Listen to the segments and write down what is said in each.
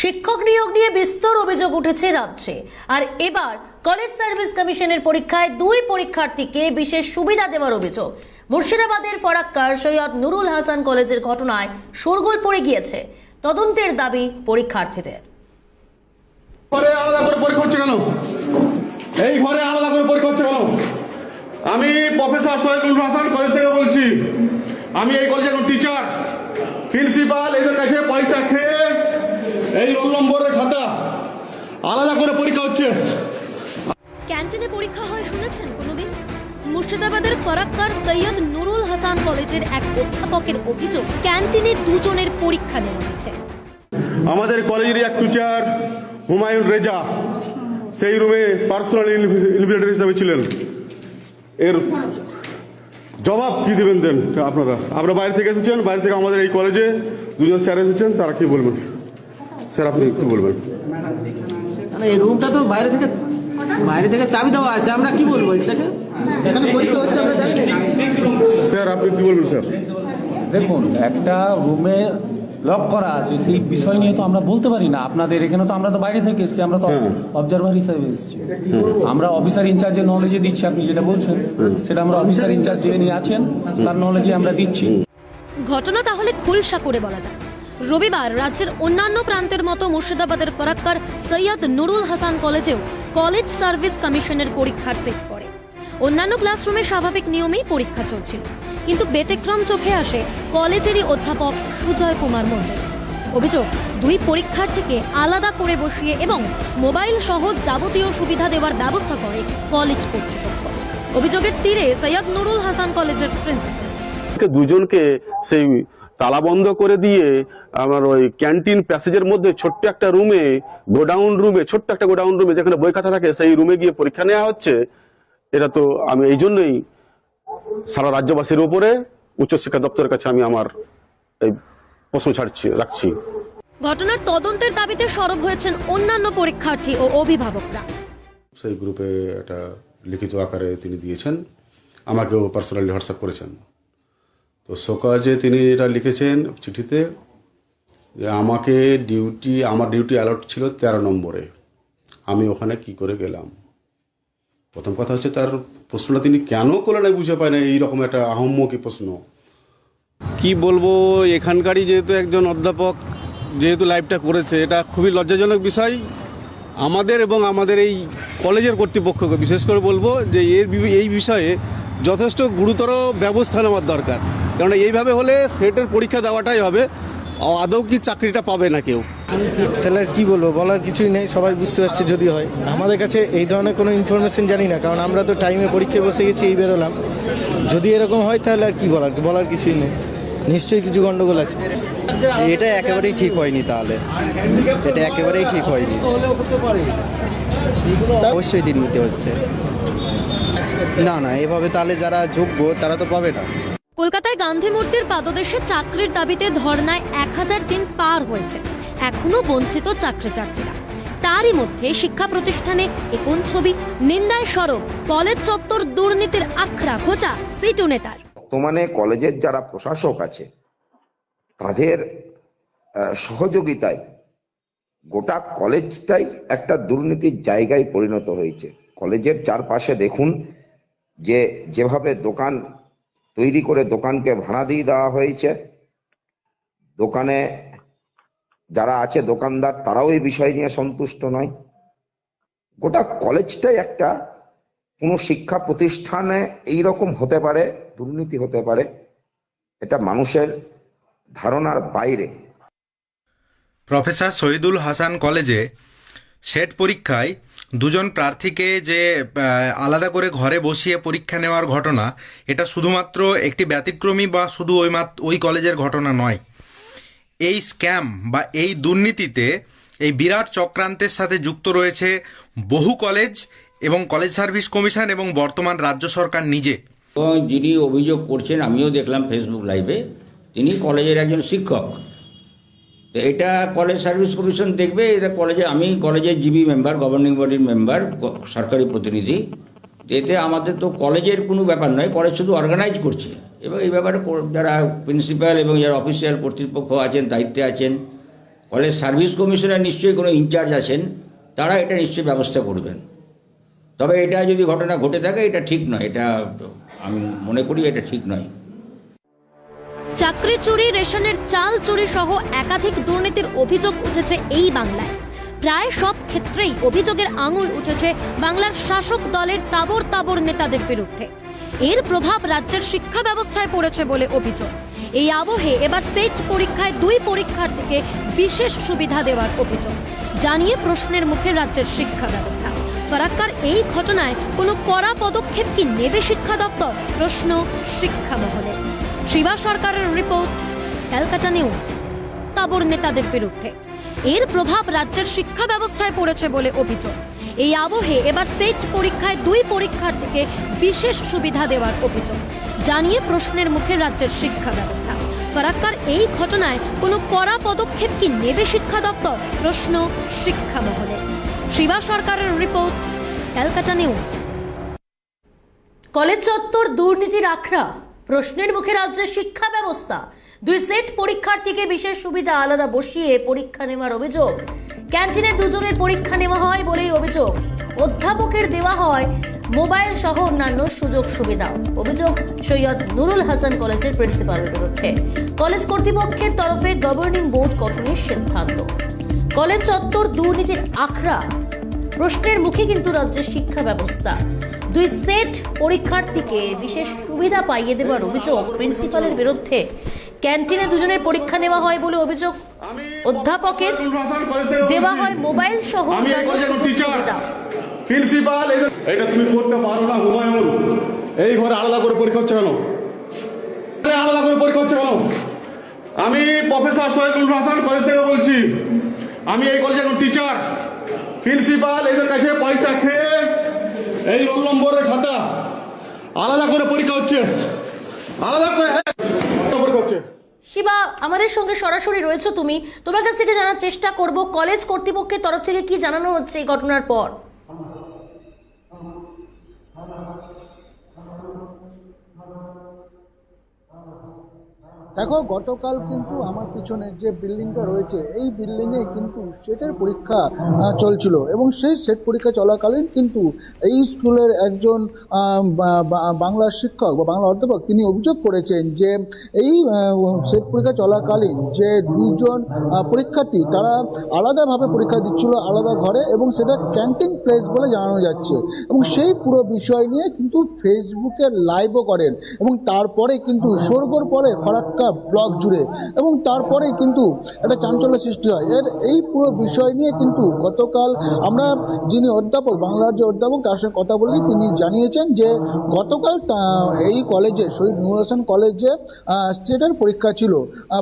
শিক্ষক নিয়োগ নিয়ে বিস্তর অভিযোগ উঠেছে রাজ্যে। আর এবার কলেজ সার্ভিস কমিশনের পরীক্ষায় দুই পরীক্ষার্থীকে বিশেষ সুবিধা দেওয়ার অভিযোগ। মুর্শিদাবাদের ফরাক্কার সৈয়দ নুরুল হাসান কলেজের ঘটনায় শোরগোল পড়ে গিয়েছে। তদন্তের দাবি পরীক্ষার্থীদের। ঘরে আলাদা করে পরীক্ষা কেন? এই ঘরে আলাদা করে পরীক্ষা কেন? আমি প্রফেসর সৈয়দুল হাসান কলেজ থেকে বলছি, আমি এই কলেজের টিচার প্রিন্সিপাল এদের কাছে পয়সা খেয়ে এই রোল নম্বরের খাতা। আলাদা করে পরীক্ষা হচ্ছে। ক্যান্টিনে পরীক্ষা হয় শুনেছেন কোনোদিন? মুর্শিদাবাদের ফরাক্কার সৈয়দ নুরুল হাসান কলেজের এক অধ্যাপকের অভিযোগ ক্যান্টিনে দুজনের পরীক্ষা নেওয়া হয়েছে। আমাদের কলেজের এক টিচার হুমায়ুন রেজা সেই রুমে পার্সোনাল ইনভিটেটর হিসাবে ছিলেন। এর জবাব কি দিবেন দেন আপনারা? আপনারা বাইরে থেকে এসেছেন বাইরে থেকে আমাদের এই কলেজে দুজন স্যার এসেছেন তারা কি বলবেন? স্যার আপনি কি বলবেন। মানে এই রুমটা তো বাইরে থেকে বাইরে থেকে চাবি দেওয়া আছে আমরা কি বলব এটাকে? এখানে পরীক্ষা হচ্ছে আমরা জানি স্যার আপনি কি বলবেন স্যার। দেখুন একটা রুমে লক করা আছে সেই বিষয় নিয়ে তো আমরা বলতে পারি না। আপনাদের এখানে তো আমরা তো বাইরে থেকে এসেছি আমরা তো হ্যাঁ। অবজারভার হিসাবে এসেছি। আমরা অফিসার ইনচার্জের নলেজে দিচ্ছি আপনি যেটা বলছেন সেটা আমরা অফিসার ইনচার্জ যে নিয়ে আছেন তার নলেজে আমরা দিচ্ছি। ঘটনা তাহলে খুলসা করে বলা যায় রবিবার রাজ্যের অন্যান্য প্রান্তের মতো মুর্শিদাবাদের ফরাক্কার সৈয়দ নুরুল হাসান কলেজেও কলেজ সার্ভিস কমিশনের পরীক্ষার সেট পড়ে। অন্যান্য ক্লাসরুমে স্বাভাবিক নিয়মেই পরীক্ষা চলছিল। কিন্তু ব্যতিক্রম চোখে আসে কলেজেরই অধ্যাপক সুজয় কুমার মন্ডল অভিযোগ, দুই পরীক্ষার্থীকে আলাদা করে বসিয়ে এবং মোবাইল সহ যাবতীয় সুবিধা দেওয়ার ব্যবস্থা করে কলেজ কর্তৃপক্ষ। অভিযোগের তীরে সৈয়দ নুরুল হাসান কলেজের প্রিন্সিপাল। দুজনকে সেই তালা বন্ধ করে দিয়ে আমার ওই ক্যান্টিন প্যাসেজের মধ্যে ছোট্ট একটা রুমে গোডাউন রুমে ছোট্ট একটা গোডাউন রুমে যেখানে বই খাতা থাকে সেই রুমে গিয়ে পরীক্ষা নেওয়া হচ্ছে। এটা তো আমি এই জন্যই সারা রাজ্যবাসীর উপরে উচ্চশিক্ষা দপ্তরের কাছে আমি আমার এই প্রশ্ন ছাড়ছি রাখছি। ঘটনার তদন্তের দাবিতে সরব হয়েছেন অন্যান্য পরীক্ষার্থী ও অভিভাবকরা। সেই গ্রুপে একটা লিখিত আকারে তিনি দিয়েছেন। আমাকেও পার্সোনালি হোয়াটসঅ্যাপ করেছেন। তো সকাজে তিনি এটা লিখেছেন চিঠিতে যে আমাকে ডিউটি, আমার ডিউটি অ্যালার্ট ছিল তেরো নম্বরে। আমি ওখানে কি করে গেলাম? প্রথম কথা হচ্ছে তার প্রশ্নটা তিনি কেন করলেন বুঝে পায় না, এইরকম একটা আহম্মকি প্রশ্ন। কি বলব, এখানকারই যেহেতু একজন অধ্যাপক, যেহেতু লাইভটা করেছে, এটা খুবই লজ্জাজনক বিষয়। আমাদের এবং আমাদের এই কলেজের কর্তৃপক্ষকে বিশেষ করে বলব যে এর এই বিষয়ে যথেষ্ট গুরুতর ব্যবস্থা নেওয়ার দরকার। কারণ এইভাবে হলে সেটের পরীক্ষা দেওয়াটাই হবে। আদৌ কি চাকরিটা পাবে না কেউ? তাহলে আর কি বলব? বলার কিছুই নেই সবাই বুঝতে পারছে যদি হয়। আমাদের কাছে এই ধরনের কোনো ইনফরমেশন জানি না কারণ আমরা তো টাইমে পরীক্ষায় বসে গেছি এই বেরোলাম। যদি এরকম হয় তাহলে আর কি বলার বলার কিছুই নেই। নিশ্চয়ই কিছু গন্ডগোল আছে। এটা একেবারেই ঠিক হয়নি তাহলে। এটা একেবারেই ঠিক হয়নি। অবশ্যই দিন নিতে হচ্ছে। না না এভাবে তাহলে যারা যোগ্য তারা তো পাবে না। কলকাতায় গান্ধী মূর্তির পাদদেশে চাকরির দাবিতে ধর্নায় এক হাজার দিন পার হয়েছে। এখনও বঞ্চিত চাকরি প্রার্থীরা তারই মধ্যে শিক্ষা প্রতিষ্ঠানে একন ছবি, নিন্দায় সরব, কলেজ চত্বর দুর্নীতির আখড়া খোঁচা, সিটু নেতার। বর্তমানে কলেজের যারা প্রশাসক আছে, তাদের সহযোগিতায় গোটা কলেজটাই একটা দুর্নীতির জায়গায় পরিণত হয়েছে। কলেজের চারপাশে দেখুন যে, যেভাবে দোকান তৈরি করে দোকানকে ভাড়া দিয়ে দেওয়া হয়েছে। দোকানে যারা আছে দোকানদার, তারাও এই বিষয় নিয়ে সন্তুষ্ট নয়। গোটা কলেজটাই একটা কোনো শিক্ষা প্রতিষ্ঠানে এই রকম হতে পারে, দুর্নীতি হতে পারে, এটা মানুষের ধারণার বাইরে। প্রফেসর শহীদুল হাসান কলেজে সেট পরীক্ষায় দুজন প্রার্থীকে যে আলাদা করে ঘরে বসিয়ে পরীক্ষা নেওয়ার ঘটনা, এটা শুধুমাত্র একটি ব্যতিক্রমী বা শুধু ওই মাত্র ওই কলেজের ঘটনা নয়। এই স্ক্যাম বা এই দুর্নীতিতে এই বিরাট চক্রান্তের সাথে যুক্ত রয়েছে বহু কলেজ এবং কলেজ সার্ভিস কমিশন এবং বর্তমান রাজ্য সরকার নিজে। যিনি অভিযোগ করছেন, আমিও দেখলাম ফেসবুক লাইভে তিনি কলেজের একজন শিক্ষক। তো এটা কলেজ সার্ভিস কমিশন দেখবে, এটা কলেজে আমি কলেজের জিবি মেম্বার গভর্নিং বডির মেম্বার সরকারি প্রতিনিধি। এতে আমাদের তো কলেজের কোনো ব্যাপার নয় কলেজ শুধু অর্গানাইজ করছে। এবং এই ব্যাপারে যারা প্রিন্সিপাল এবং যারা অফিসিয়াল কর্তৃপক্ষ আছেন, দায়িত্বে আছেন কলেজ সার্ভিস কমিশনের নিশ্চয়ই কোনো ইনচার্জ আছেন, তারা এটা নিশ্চয়ই ব্যবস্থা করবেন। তবে এটা যদি ঘটনা ঘটে থাকে, এটা ঠিক নয়। এটা আমি মনে করি এটা ঠিক নয়। চাকরি চুরি, রেশনের চাল চুরি সহ একাধিক দুর্নীতির অভিযোগ উঠেছে এই বাংলায়। প্রায় সব ক্ষেত্রেই অভিযোগের আঙুল উঠেছে বাংলার শাসক দলের তাবর তাবর নেতাদের বিরুদ্ধে। এর প্রভাব রাজ্যের শিক্ষা ব্যবস্থায় পড়েছে বলে অভিযোগ। এই আবহে এবার সেট পরীক্ষায় দুই পরীক্ষার্থীকে বিশেষ সুবিধা দেওয়ার অভিযোগ। জানিয়ে প্রশ্নের মুখে রাজ্যের শিক্ষা ব্যবস্থা। ফারাক্কার এই ঘটনায় কোনো কড়া পদক্ষেপ কি নেবে শিক্ষা দপ্তর? প্রশ্ন শিক্ষা মহলে। শিবা সরকারের রিপোর্ট, ক্যালকাটা নিউজ। তাবর নেতাদের বিরুদ্ধে। এর প্রভাব রাজ্যের শিক্ষা ব্যবস্থায় পড়েছে বলে অভিযোগ। এই আবহে এবার সেট পরীক্ষায় দুই পরীক্ষার্থীকে বিশেষ সুবিধা দেওয়ার অভিযোগ। জানিয়ে প্রশ্নের মুখে রাজ্যের শিক্ষা ব্যবস্থা। ফারাক্কার এই ঘটনায় কোনো কড়া পদক্ষেপ কি নেবে শিক্ষা দপ্তর? প্রশ্ন শিক্ষা মহলে। শিবা সরকারের রিপোর্ট, ক্যালকাটা নিউজ। কলেজ চত্বর দুর্নীতির আখড়া। প্রশ্নের মুখে রাজ্যের শিক্ষা ব্যবস্থা। দুই সেট পরীক্ষার্থীকে বিশেষ সুবিধা আলাদা বসিয়ে পরীক্ষা নেওয়ার অভিযোগ। ক্যান্টিনে দুজনের পরীক্ষা নেওয়া হয় বলেই অভিযোগ। অধ্যাপকের দেওয়া হয় মোবাইল সহ অন্যান্য সুযোগ সুবিধা। অভিযোগ, সৈয়দ নুরুল হাসান কলেজের প্রিন্সিপালের বিরুদ্ধে। কলেজ কর্তৃপক্ষের তরফে গভর্নিং বোর্ড গঠনের সিদ্ধান্ত। কলেজ চত্বর দুর্নীতির আখড়া। প্রশ্নের মুখে কিন্তু রাজ্যের শিক্ষা ব্যবস্থা। দুই সেট পরীক্ষার্থীকে বিশেষ সুবিধা পাইয়ে দেবার অভিযোগ প্রিন্সিপালের বিরুদ্ধে। ক্যান্টিনে দুজনের পরীক্ষা নেওয়া হয় বলে অভিযোগ অধ্যাপকের। দেওয়া হয় মোবাইল সহ সুবিধা। প্রিন্সিপাল এটা তুমি করতে পারো না হুমায়ুন। এই ঘরে আলাদা করে পরীক্ষা হচ্ছে কেন? আলাদা করে পরীক্ষা হচ্ছে কেন? আমি প্রফেসর সৈয়দুল হাসান কলেজ থেকে বলছি আমি এই কলেজের টিচার প্রিন্সিপাল এদের কাছে পয়সা খেয়ে এই রোল নম্বরের খাতা। আলাদা করে পরীক্ষা হচ্ছে। আলাদা করে শিবা, আমাদের সঙ্গে সরাসরি রয়েছে তুমি। তোমার কাছ থেকে জানার চেষ্টা করব, কলেজ কর্তৃপক্ষের তরফ থেকে কি জানানো হচ্ছে এই ঘটনার পর? দেখো, গতকাল কিন্তু আমার পিছনে যে বিল্ডিংটা রয়েছে, এই বিল্ডিংয়ে কিন্তু সেটের পরীক্ষা চলছিল এবং সেই সেট পরীক্ষা চলাকালীন কিন্তু এই স্কুলের একজন বাংলা শিক্ষক বা বাংলা অধ্যাপক তিনি অভিযোগ করেছেন যে এই সেট পরীক্ষা চলাকালীন যে দুজন পরীক্ষার্থী তারা আলাদাভাবে পরীক্ষা দিচ্ছিল আলাদা ঘরে এবং সেটা ক্যান্টিন প্লেস বলে জানানো যাচ্ছে এবং সেই পুরো বিষয় নিয়ে কিন্তু ফেসবুকে লাইভও করেন এবং তারপরে কিন্তু সরগোর পরে ফারাক্কা ব্লক জুড়ে। এবং তারপরে কিন্তু একটা চাঞ্চল্য সৃষ্টি হয়। এর এই পুরো বিষয় নিয়ে কিন্তু গতকাল আমরা যিনি অধ্যাপক বাংলার যে অধ্যাপক, তার সঙ্গে কথা বলেছি। তিনি জানিয়েছেন যে গতকাল এই কলেজে, শহীদ নুর হোসেন কলেজে স্টেটের পরীক্ষা ছিল।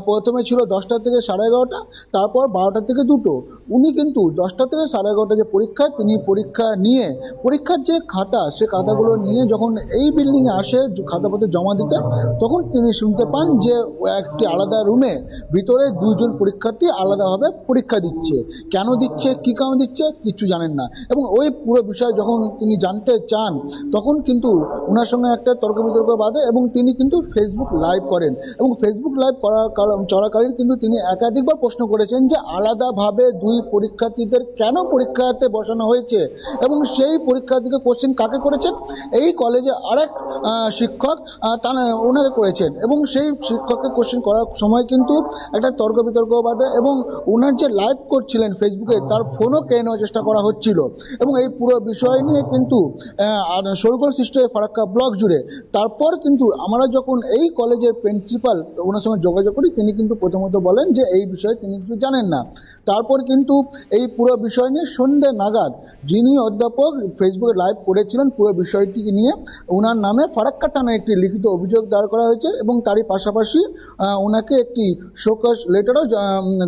প্রথমে ছিল দশটা থেকে সাড়ে এগারোটা, তারপর বারোটা থেকে দুটো। উনি কিন্তু দশটা থেকে সাড়ে এগারোটা যে পরীক্ষা তিনি পরীক্ষা নিয়ে, পরীক্ষার যে খাতা, সে খাতাগুলো নিয়ে যখন এই বিল্ডিংয়ে আসে, খাতাপত্র জমা দিতে, তখন তিনি শুনতে পান যে একটি আলাদা রুমে ভিতরে দুজন পরীক্ষার্থী আলাদাভাবে পরীক্ষা দিচ্ছে। কেন দিচ্ছে? কী কারণ দিচ্ছে? কিছু জানেন না। এবং ওই পুরো বিষয় যখন তিনি জানতে চান, তখন কিন্তু ওনার সঙ্গে একটা তর্ক বিতর্ক বাঁধে এবং তিনি কিন্তু ফেসবুক লাইভ করেন। এবং ফেসবুক লাইভ করার কারণ- চলাকালীন কিন্তু তিনি একাধিকবার প্রশ্ন করেছেন যে আলাদাভাবে দুই পরীক্ষার্থীদের কেন পরীক্ষাতে বসানো হয়েছে? এবং সেই পরীক্ষার্থীকে কোশ্চেন কাকে করেছেন? এই কলেজে আরেক শিক্ষক তা ওনাকে করেছেন। এবং সেই শিক্ষককে কোশ্চেন করার সময় কিন্তু একটা তর্ক বিতর্ক বাদে এবং ওনার যে লাইভ করছিলেন ফেসবুকে তার ফোনও কেড়ে নেওয়ার চেষ্টা করা হচ্ছিল। এবং এই পুরো বিষয় নিয়ে কিন্তু সরগোল সৃষ্টি হয় ফারাক্কা ব্লক জুড়ে, তারপর কিন্তু আমরা যখন এই কলেজের প্রিন্সিপাল ওনার সঙ্গে যোগাযোগ করি, তিনি কিন্তু প্রথমত বলেন যে এই বিষয়ে তিনি কিছু জানেন না। তারপর কিন্তু এই পুরো বিষয় নিয়ে সন্ধ্যে নাগাদ যিনি অধ্যাপক ফেসবুকে লাইভ করেছিলেন, পুরো বিষয়টি নিয়ে ওনার নামে ফারাক্কা থানায় একটি লিখিত অভিযোগ দায়ের করা হয়েছে এবং তারই পাশাপাশি ওনাকে একটি শোকস লেটারও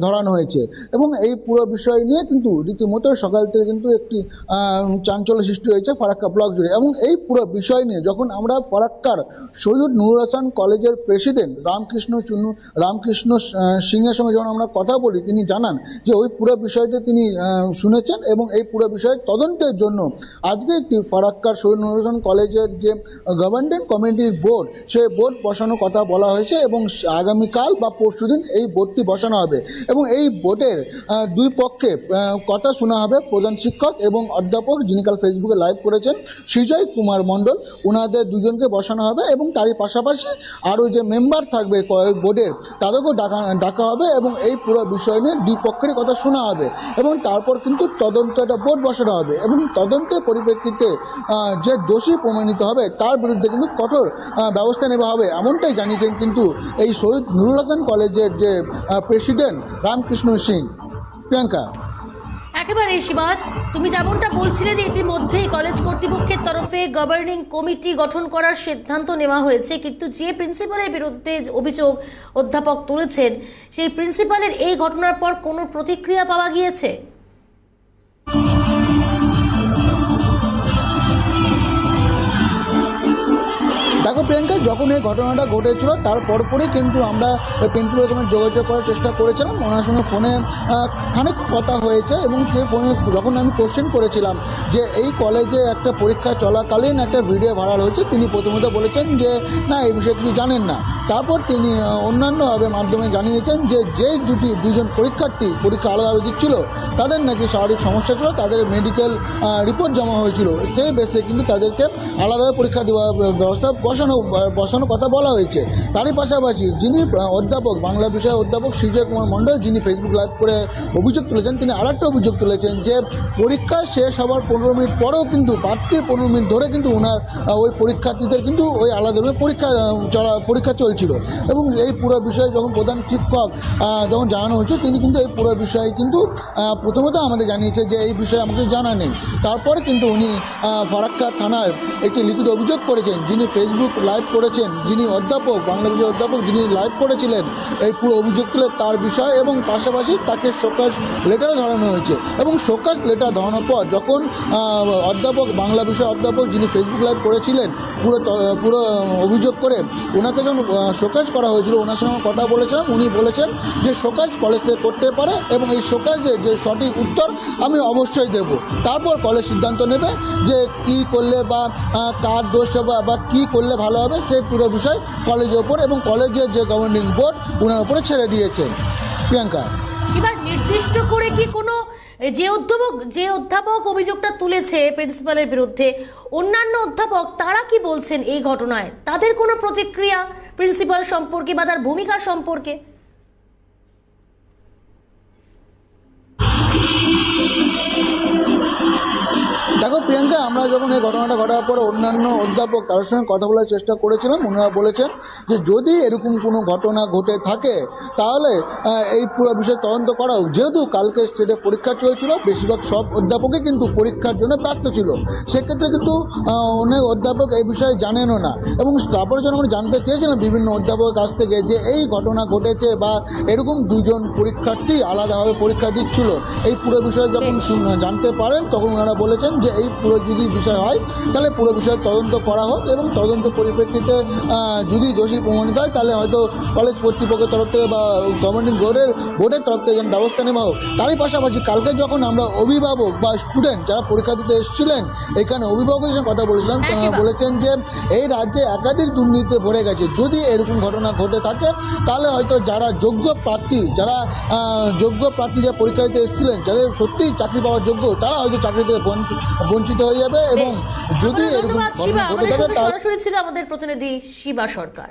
ধরানো হয়েছে। এবং এই পুরো বিষয় নিয়ে কিন্তু রীতিমতো সকাল থেকে কিন্তু একটি চাঞ্চল্য সৃষ্টি হয়েছে ফারাক্কা ব্লক জুড়ে। এবং এই পুরো বিষয় নিয়ে যখন আমরা ফারাক্কার সৈয়দ নুর হাসান কলেজের প্রেসিডেন্ট রামকৃষ্ণ চুন্নু রামকৃষ্ণ সিংয়ের সঙ্গে যখন আমরা কথা বলি, তিনি জানান যে ওই পুরো বিষয়টি তিনি শুনেছেন এবং এই পুরো বিষয়ের তদন্তের জন্য আজকে একটি ফারাক্কার সৈন্য কলেজের যে গভর্নমেন্ট কমিটির বোর্ড সেই বোর্ড বসানোর কথা বলা হয়েছে এবং আগামীকাল বা পরশুদিন এই বোর্ডটি বসানো হবে এবং এই বোর্ডের দুই পক্ষে কথা শোনা হবে প্রধান শিক্ষক এবং অধ্যাপক যিনি কাল ফেসবুকে লাইভ করেছেন সুজয় কুমার মণ্ডল। ওনাদের দুজনকে বসানো হবে এবং তারই পাশাপাশি আরও যে মেম্বার থাকবে বোর্ডের তাদেরকেও ডাকা ডাকা হবে এবং এই পুরো বিষয় নিয়ে দুই পক্ষেরই কথা শোনা হবে এবং তারপর কিন্তু তদন্ত একটা বোর্ড বসানো হবে এবং তদন্তের পরিপ্রেক্ষিতে যে দোষী প্রমাণিত হবে তার বিরুদ্ধে কিন্তু কঠোর ব্যবস্থা নেওয়া হবে। এমনটাই জানিয়েছেন কিন্তু এই শহীদ নুরুল হাসান কলেজের যে প্রেসিডেন্ট রামকৃষ্ণ সিং, প্রিয়াঙ্কা। একেবারে সীমাত, তুমি যেমনটা বলছিলে যে ইতিমধ্যেই কলেজ কর্তৃপক্ষের তরফে গভর্নিং কমিটি গঠন করার সিদ্ধান্ত নেওয়া হয়েছে, কিন্তু যে প্রিন্সিপালের বিরুদ্ধে অভিযোগ অধ্যাপক তুলেছেন, সেই প্রিন্সিপালের এই ঘটনার পর কোনো প্রতিক্রিয়া পাওয়া গিয়েছে? প্রিয়াঙ্কা যখন এই ঘটনাটা ঘটেছিল তার পরপরই কিন্তু আমরা প্রিন্সিপালের সঙ্গে যোগাযোগ করার চেষ্টা করেছিলাম। ওনার সঙ্গে ফোনে খানিক কথা হয়েছে এবং যে ফোনে যখন আমি কোশ্চেন করেছিলাম যে এই কলেজে একটা পরীক্ষা চলাকালীন একটা ভিডিও ভাইরাল হয়েছে, তিনি প্রথমত বলেছেন যে, না, এই বিষয়ে কিছু জানেন না। তারপর তিনি অন্যান্যভাবে মাধ্যমে জানিয়েছেন যে যে দুটি, দুজন পরীক্ষার্থী পরীক্ষা আলাদাভাবে দিচ্ছিল, তাদের নাকি শারীরিক সমস্যা ছিল, তাদের মেডিকেল রিপোর্ট জমা হয়েছিল। সেই বেসে কিন্তু তাদেরকে আলাদাভাবে পরীক্ষা দেওয়ার ব্যবস্থা বসানো বসানোর কথা বলা হয়েছে। তারই পাশাপাশি যিনি অধ্যাপক, বাংলা বিষয়ে অধ্যাপক সূর্য কুমার মণ্ডল, যিনি ফেসবুক লাইভ করে অভিযোগ তুলেছেন, তিনি আরেকটা অভিযোগ তুলেছেন যে পরীক্ষা শেষ হওয়ার পনেরো মিনিট পরেও কিন্তু, বাড়তি পনেরো মিনিট ধরে কিন্তু ওনার ওই পরীক্ষার্থীদের কিন্তু ওই আলাদা আলাদাভাবে পরীক্ষা চলা, পরীক্ষা চলছিল। এবং এই পুরো বিষয়ে যখন প্রধান শিক্ষক যখন জানানো হয়েছে তিনি কিন্তু এই পুরো বিষয়ে কিন্তু প্রথমত আমাদের জানিয়েছে যে এই বিষয়ে আমাকে জানা নেই। তারপরে কিন্তু উনি ফারাক্কা থানার একটি লিখিত অভিযোগ করেছেন, যিনি ফেসবুক লাইভ করেছেন, যিনি অধ্যাপক, বাংলা বিষয়ের অধ্যাপক, যিনি লাইভ করেছিলেন এই পুরো অভিযোগ তুলে তার বিষয় এবং পাশাপাশি তাকে শোকাস লেটারও ধরানো হয়েছে। এবং শোকাস লেটার ধরানোর পর যখন অধ্যাপক, বাংলা বিষয় অধ্যাপক যিনি ফেসবুক লাইভ করেছিলেন, পুরো পুরো অভিযোগ করে ওনাকে যখন শোকাজ করা হয়েছিল, ওনার সঙ্গে কথা বলেছিলাম, উনি বলেছেন যে শোকাজ কলেজ থেকে করতে পারে এবং এই শোকাজের যে সঠিক উত্তর আমি অবশ্যই দেব। তারপর কলেজ সিদ্ধান্ত নেবে যে কি করলে বা কার দোষ বা বা কী করলে ভালো হবে সেই পুরো বিষয় কলেজের ওপর এবং কলেজের যে গভর্নিং বোর্ড ওনার উপরে ছেড়ে দিয়েছেন প্রিয়াঙ্কা। এবার নির্দিষ্ট করে কি কোনো, যে অধ্যাপক যে অধ্যাপক অভিযোগটা তুলেছে প্রিন্সিপালের বিরুদ্ধে, অন্যান্য অধ্যাপক, তারা কি বলছেন এই ঘটনায়? তাদের কোনো প্রতিক্রিয়া প্রিন্সিপাল সম্পর্কে বা তার ভূমিকা সম্পর্কে? প্রিয়াঙ্কা আমরা যখন এই ঘটনাটা ঘটার পরে অন্যান্য অধ্যাপক তার সঙ্গে কথা বলার চেষ্টা করেছিলাম ওনারা বলেছেন যে যদি এরকম কোনো ঘটনা ঘটে থাকে তাহলে এই পুরো বিষয়ে তদন্ত করা হোক। যেহেতু কালকে স্টেটে পরীক্ষা চলছিল বেশিরভাগ সব অধ্যাপকই কিন্তু পরীক্ষার জন্য ব্যস্ত ছিল। সেক্ষেত্রে কিন্তু অনেক অধ্যাপক এই বিষয়ে জানেনও না। এবং তারপরে যখন আমরা জানতে চেয়েছিলাম বিভিন্ন অধ্যাপকের কাছ থেকে যে এই ঘটনা ঘটেছে বা এরকম দুজন পরীক্ষার্থী আলাদাভাবে পরীক্ষা দিচ্ছিল এই পুরো বিষয়ে যখন জানতে পারেন তখন ওনারা বলেছেন যে এই পুরো যদি বিষয় হয় তাহলে পুরো বিষয়ে তদন্ত করা হোক এবং তদন্ত পরিপ্রেক্ষিতে যদি দোষী প্রমাণিত হয় তাহলে হয়তো কলেজ কর্তৃপক্ষের তরফ থেকে বা গভর্নিং বোর্ডের বোর্ডের তরফ থেকে যেন ব্যবস্থা নেওয়া হোক। তারই পাশাপাশি কালকে যখন আমরা অভিভাবক বা স্টুডেন্ট যারা পরীক্ষা দিতে এসেছিলেন এখানে অভিভাবকের সঙ্গে কথা বলেছিলাম হ্যাঁ, বলেছেন যে এই রাজ্যে একাধিক দুর্নীতিতে ভরে গেছে। যদি এরকম ঘটনা ঘটে থাকে তাহলে হয়তো যারা যোগ্য প্রার্থী যারা যোগ্য প্রার্থী যারা পরীক্ষা দিতে এসেছিলেন যাদের সত্যিই চাকরি পাওয়ার যোগ্য তারা হয়তো চাকরি থেকে বঞ্চ- বঞ্চিত হয়ে যাবে এবং যদি এরকম সরাসরি ছিল আমাদের প্রতিনিধি শিবা সরকার।